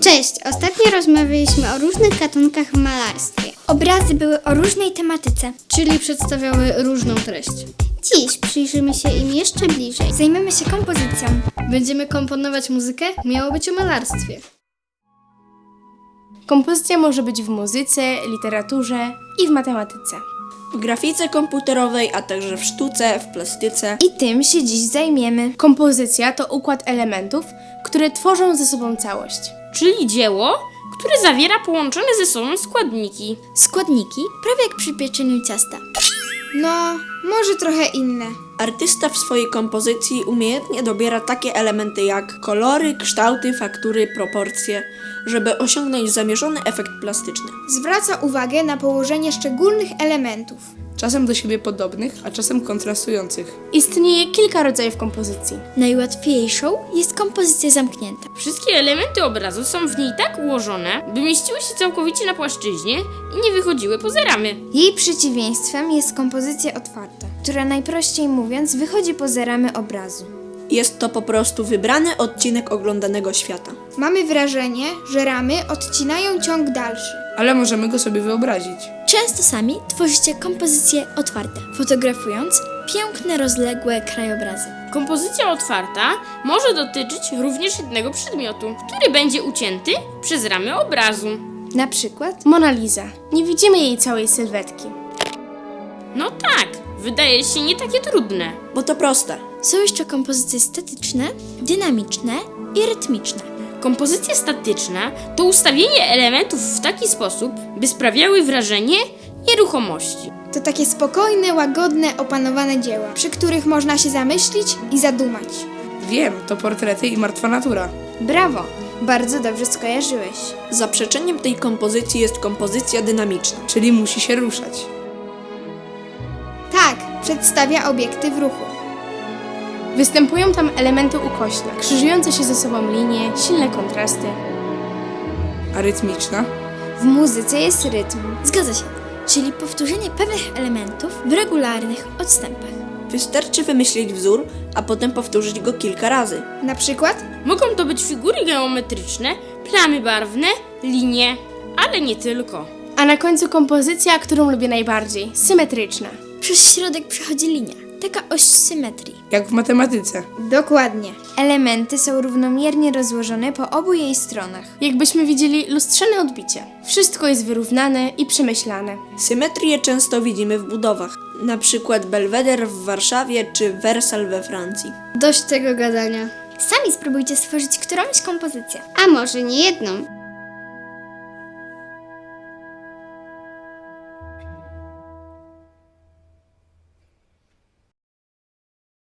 Cześć! Ostatnio rozmawialiśmy o różnych gatunkach w malarstwie. Obrazy były o różnej tematyce. czyli przedstawiały różną treść. Dziś przyjrzymy się im jeszcze bliżej. Zajmiemy się kompozycją. Będziemy komponować muzykę? Miało być o malarstwie. Kompozycja może być w muzyce, literaturze i w matematyce. w grafice komputerowej, a także w sztuce, w plastyce. I tym się dziś zajmiemy. Kompozycja to układ elementów, które tworzą ze sobą całość. Czyli dzieło, które zawiera połączone ze sobą składniki. Składniki, prawie jak przy pieczeniu ciasta. No, może trochę inne. Artysta w swojej kompozycji umiejętnie dobiera takie elementy jak kolory, kształty, faktury, proporcje, żeby osiągnąć zamierzony efekt plastyczny. Zwraca uwagę na położenie szczególnych elementów. Czasem do siebie podobnych, a czasem kontrastujących. Istnieje kilka rodzajów kompozycji. Najłatwiejszą jest kompozycja zamknięta. Wszystkie elementy obrazu są w niej tak ułożone, by mieściły się całkowicie na płaszczyźnie i nie wychodziły poza ramy. Jej przeciwieństwem jest kompozycja otwarta, która najprościej mówiąc wychodzi poza ramy obrazu. Jest to po prostu wybrany odcinek oglądanego świata. Mamy wrażenie, że ramy odcinają ciąg dalszy. Ale możemy go sobie wyobrazić. Często sami tworzycie kompozycje otwarte, fotografując piękne, rozległe krajobrazy. Kompozycja otwarta może dotyczyć również jednego przedmiotu, który będzie ucięty przez ramy obrazu. Na przykład Mona Lisa. Nie widzimy jej całej sylwetki. No tak, wydaje się nie takie trudne. Bo to proste. są jeszcze kompozycje statyczne, dynamiczne i rytmiczne. Kompozycja statyczna to ustawienie elementów w taki sposób, by sprawiały wrażenie nieruchomości. To takie spokojne, łagodne, opanowane dzieła, przy których można się zamyślić i zadumać. Wiem, to portrety i martwa natura. Brawo! Bardzo dobrze skojarzyłeś. Zaprzeczeniem tej kompozycji jest kompozycja dynamiczna. Czyli musi się ruszać. Tak, przedstawia obiekty w ruchu. Występują tam elementy ukośne, krzyżujące się ze sobą linie, silne kontrasty. A rytmiczna? W muzyce jest rytm. Zgadza się, czyli powtórzenie pewnych elementów w regularnych odstępach. Wystarczy wymyślić wzór, a potem powtórzyć go kilka razy. Na przykład Mogą to być figury geometryczne, plamy barwne, linie, ale nie tylko. A na końcu kompozycja, którą lubię najbardziej symetryczna. przez środek przechodzi linia, taka oś symetrii. Jak w matematyce. Dokładnie. Elementy są równomiernie rozłożone po obu jej stronach. Jakbyśmy widzieli lustrzane odbicie. Wszystko jest wyrównane i przemyślane. Symetrię często widzimy w budowach, na przykład Belweder w Warszawie czy Wersal we Francji. Dość tego gadania. Sami spróbujcie stworzyć którąś kompozycję. A może nie jedną?